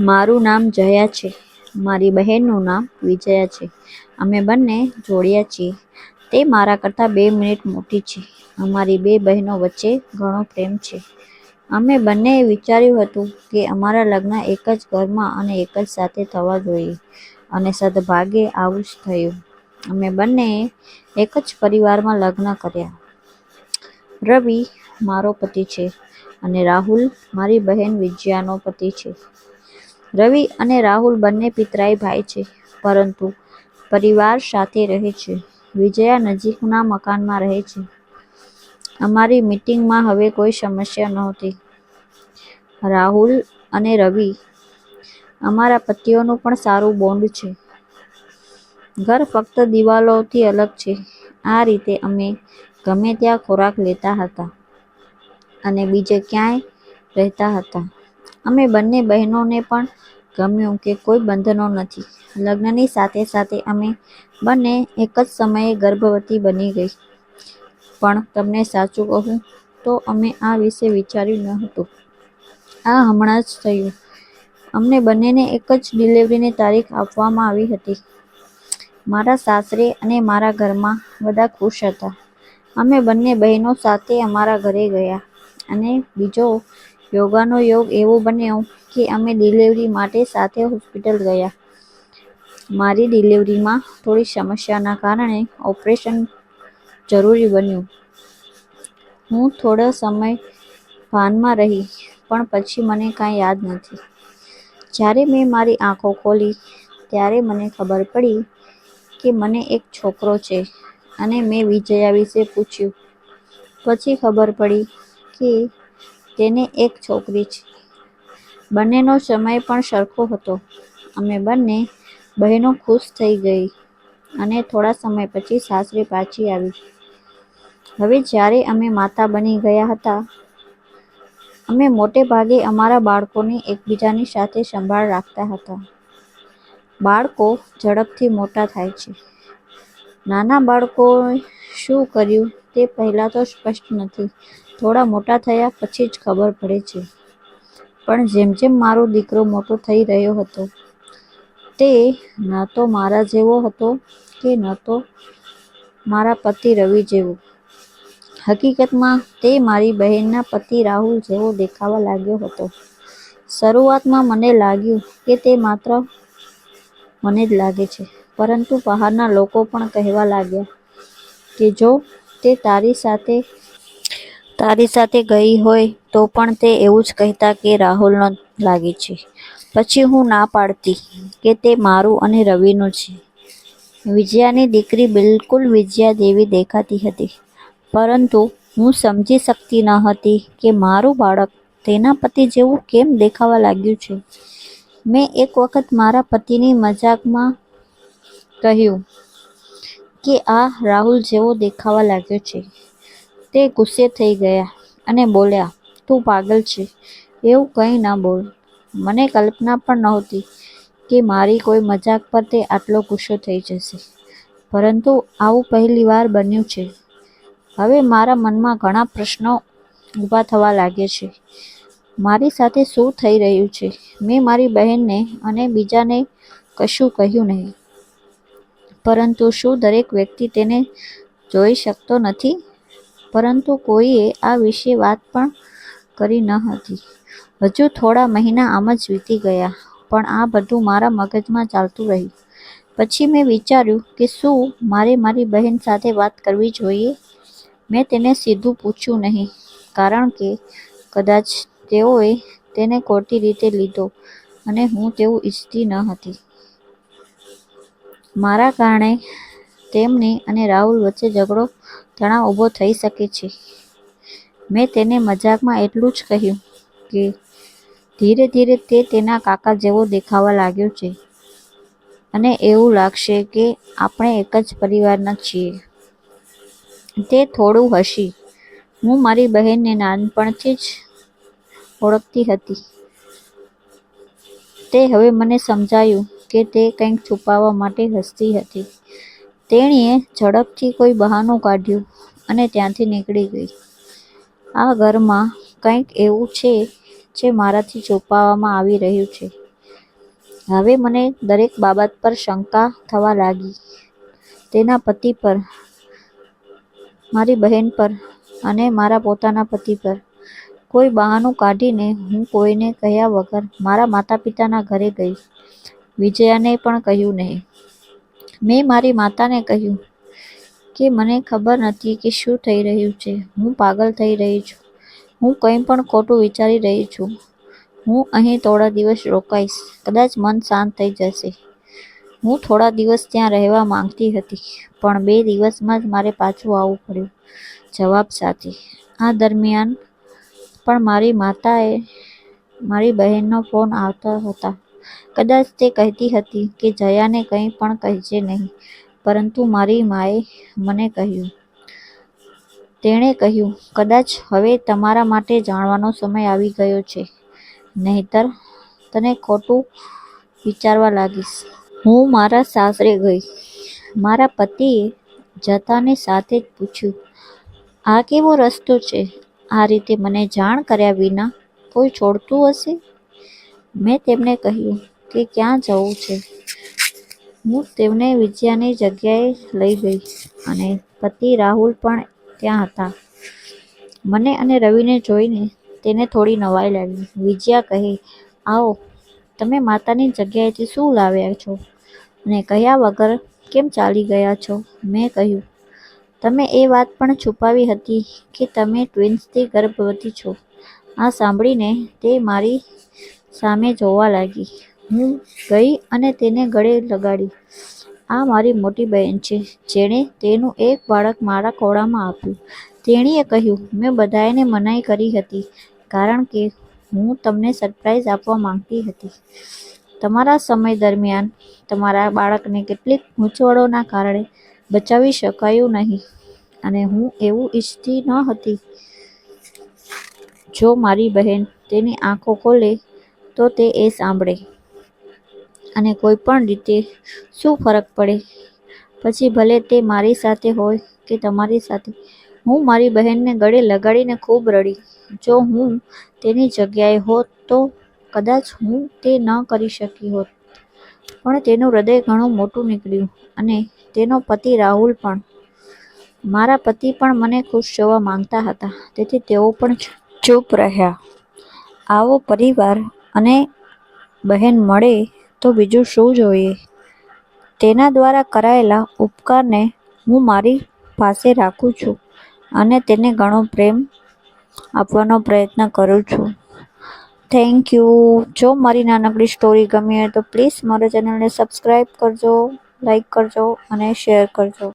મારું નામ જયા છે. મારી બહેનનું નામ વિજયા છે. અમે બંને જોડિયા છીએ. તે મારા કરતાં બે મિનિટ મોટી છે. અમારી બે બહેનો વચ્ચે ઘણો પ્રેમ છે. અમે બંનેએ વિચાર્યું હતું કે અમારા લગ્ન એક જ ઘરમાં અને એક જ સાથે થવા જોઈએ અને સદભાગે આવું જ થયું. અમે બંનેએ એક જ પરિવારમાં લગ્ન કર્યા. રવિ મારો પતિ છે અને રાહુલ મારી બહેન વિજયાનો પતિ છે. રવિ અને રાહુલ બંને પિતરાઈ ભાઈ છે, પરંતુ પરિવાર સાથે રહે છે. વિજયા નજીકના મકાનમાં રહે છે. અમારી મીટિંગમાં હવે કોઈ સમસ્યા નહોતી. રાહુલ અને રવિ અમારા પતિઓનું પણ સારું બોન્ડ છે. ઘર ફક્ત દિવાલોથી અલગ છે. આ રીતે અમે ગમે ત્યાં ખોરાક લેતા હતા અને બીજે ક્યાંય રહેતા હતા. અમે બંને બહેનોને પણ ગમ્યું કે કોઈ બંધનો નથી. લગ્નની સાથે સાથે અમે બંને એક જ સમયે ગર્ભવતી બની ગઈ. પણ તમને સાચું કહું તો અમે આ વિશે વિચાર્યું ન હતું. આ હમણાં જ થયું. અમને બંનેને એક જ ડિલિવરીની તારીખ આપવામાં આવી હતી. મારા સાસરે અને મારા ઘરમાં બધા ખુશ હતા. અમે બંને બહેનો સાથે અમારા ઘરે ગયા અને બીજો યોગાનો યોગ એવો બન્યો કે અમે ડિલિવરી માટે સાથે હોસ્પિટલ ગયા. મારી ડિલિવરીમાં થોડી સમસ્યાના કારણે ઓપરેશન જરૂરી બન્યું. હું થોડો સમય ભાનમાં રહી, પણ પછી મને કાંઈ યાદ નથી. જ્યારે મેં મારી આંખો ખોલી, ત્યારે મને ખબર પડી કે મને એક છોકરો છે અને મેં વિજયા વિશે પૂછ્યું. પછી ખબર પડી કે તેને એક છોકરી છે. બંનેનો સમય પણ સરખો હતો. અમે બંને બહેનો ખુશ થઈ ગઈ અને થોડા સમય પછી સાસરે પાછી આવી. હવે જ્યારે અમે માતા બની ગયા હતા, અમે મોટે ભાગે અમારા બાળકોની એકબીજાની સાથે સંભાળ રાખતા હતા. બાળકો ઝડપથી મોટા થાય છે. નાના બાળકોએ શું કર્યું તે પહેલાં તો સ્પષ્ટ નથી. થોડા મોટા થયા પછી જ ખબર પડે છે. પણ જેમ જેમ મારો દીકરો મોટો થઈ રહ્યો હતો, તે ન તો મારા જેવો હતો કે ન તો મારા પતિ રવિ જેવો. હકીકતમાં તે મારી બહેનના પતિ રાહુલ જેવો દેખાવા લાગ્યો હતો. શરૂઆતમાં મને લાગ્યું કે તે માત્ર મને જ લાગે છે, પરંતુ બહારના લોકો પણ કહેવા લાગ્યા કે જો તે તારી સાથે તારી સાથે ગઈ હોય તો પણ તે એવું જ કહેતા કે રાહુલનો લાગે છે. પછી હું ના પાડતી કે તે મારું અને રવિનું છે. વિજયાની દીકરી બિલકુલ વિજયા જેવી દેખાતી હતી. પરંતુ હું સમજી શકતી ન હતી કે મારું બાળક તેના પતિ જેવું કેમ દેખાવા લાગ્યું છે. મેં એક વખત મારા પતિની મજાકમાં કહ્યું કે આ રાહુલ જેવો દેખાવા લાગ્યો છે. તે ગુસ્સે થઈ ગયા અને બોલ્યા, તું પાગલ છે, એવું કંઈ ના બોલ. મને કલ્પના પણ નહોતી કે મારી કોઈ મજાક પર તે આટલો ગુસ્સો થઈ જશે. પરંતુ આવું પહેલી વાર બન્યું છે. હવે મારા મનમાં ઘણા પ્રશ્નો ઊભા થવા લાગે છે. મારી સાથે શું થઈ રહ્યું છે? મેં મારી બહેનને અને બીજાને કશું કહ્યું નહીં. પરંતુ શું દરેક વ્યક્તિ તેને જોઈ શકતો નથી? પરંતુ કોઈએ આ વિશે વાત પણ કરી ન હતી. હજુ થોડા મહિના આમ જ વીતી ગયા, પણ આ બધું મારા મગજમાં ચાલતું રહ્યું. પછી મેં વિચાર્યું કે શું મારે મારી બહેન સાથે વાત કરવી જોઈએ? મેં તેને સીધું પૂછ્યું નહીં, કારણ કે કદાચ તેઓએ તેને ખોટી રીતે લીધો અને હું તેવું ઈચ્છતી ન હતી. મારા કારણે તેમની અને રાહુલ વચ્ચે ઝઘડો તણાવ ઊભો થઈ શકે છે. મેં તેને મજાકમાં એટલું જ કહ્યું કે ધીરે ધીરે તે તેના કાકા જેવો દેખાવા લાગ્યો છે. અને એવું લાગશે કે આપણે એક જ પરિવારના છીએ. તે થોડું હસી. હું મારી બહેનને નાનપણથી જ ઓળખતી હતી. તે હવે મને સમજાયું કે તે કંઈક છુપાવવા માટે હસતી હતી. તેણીએ ઝડપથી કોઈ બહાનું કાઢ્યું અને ત્યાંથી નીકળી ગઈ. આ ઘરમાં કંઈક એવું છે જે મારાથી છુપાવવામાં આવી રહ્યું છે. હવે મને દરેક બાબત પર શંકા થવા લાગી. તેના પતિ પર, મારી બહેન પર અને મારા પોતાના પતિ પર. કોઈ બહાનું કાઢીને હું કોઈને કહ્યા વગર મારા માતા પિતાના ઘરે ગઈ. વિજયાને પણ કહ્યું નહીં. મેં મારી માતાને કહ્યું કે મને ખબર નથી કે શું થઈ રહ્યું છે. હું પાગલ થઈ રહી છું. હું કંઈ પણ ખોટું વિચારી રહી છું. હું અહીં થોડા દિવસ રોકાઈશ. કદાચ મન શાંત થઈ જશે. હું થોડા દિવસ ત્યાં રહેવા માંગતી હતી, પણ બે દિવસમાં જ મારે પાછું આવવું પડ્યું. જવાબ સાથે આ દરમિયાન પણ મારી માતાએ મારી બહેનનો ફોન આવતા હતા. કદાચ તે કહેતી હતી કે જયાને કંઈ પણ કહેજે નહીં, પરંતુ મારી માએ મને કહ્યું. તેણે કહ્યું, કદાચ હવે તમારા માટે જાણવાનો સમય આવી ગયો છે, નહીંતર તને ખોટું વિચારવા લાગીશ. હું મારા સાસરે ગઈ. મારા પતિએ જતાની સાથે જ પૂછ્યું, આ કેવો રસ્તો છે? આ રીતે મને જાણ કર્યા વિના કોઈ છોડતું હશે? મેં તેમને કહ્યું કે ક્યાં જવું છે? હું તેમને વિજયાની જગ્યાએ લઈ ગઈ અને પતિ રાહુલ પણ ત્યાં હતા. મને અને રવિને જોઈને તેને થોડી નવાઈ લાગી. વિજયા કહે, આવો, તમે માતાની જગ્યાએથી શું લાવ્યા છો? અને કહ્યા વગર કેમ ચાલી ગયા છો? મેં કહ્યું, તમે એ વાત પણ છુપાવી હતી કે તમે ટ્વિન્સથી ગર્ભવતી છો. આ સાંભળીને તે મારી સામે જોવા લાગી. હું ગઈ અને તેને ગળે લગાડી. આ મારી મોટી બહેન છે, જેણે તેનું એક બાળક મારા ખોળામાં આપ્યું. તેણીએ કહ્યું, મેં બધાને મનાઈ કરી હતી, કારણ કે હું તમને સરપ્રાઈઝ આપવા માંગતી હતી. તમારા સમય દરમિયાન તમારા બાળકને કેટલીક ગૂંચવણોના કારણે બચાવી શકાયું નહીં, અને હું એવું ઈચ્છતી ન હતી. જો મારી બહેન તેની આંખો ખોલે તો તે એ સાંભળે. અને કોઈ પણ રીતે શું ફરક પડે? પછી ભલે તે મારી સાથે હોય કે તમારી સાથે, હું મારી બહેનને ગળે લગાડીને ખૂબ રડી. જો હું તેની જગ્યાએ હોત તો કદાચ હું તે ન કરી શકી હોત. પણ તેનું હૃદય ઘણું મોટું નીકળ્યું અને તેનો પતિ રાહુલ પણ. મારા પતિ પણ મને ખુશ જોવા માંગતા હતા, તેથી તેઓ પણ ચૂપ રહ્યા. આવો પરિવાર અને બહેન મળે તો બીજું શું જોઈએ? તેના દ્વારા કરાયેલા ઉપકારને હું મારી પાસે રાખું છું અને તેને ઘણો પ્રેમ આપવાનો પ્રયત્ન કરું છું. થેન્ક યુ જો મારી નાનકડી સ્ટોરી ગમી હોય તો પ્લીઝ મારા ચેનલને સબસ્ક્રાઈબ કરજો લાઈક કરજો અને શેર કરજો.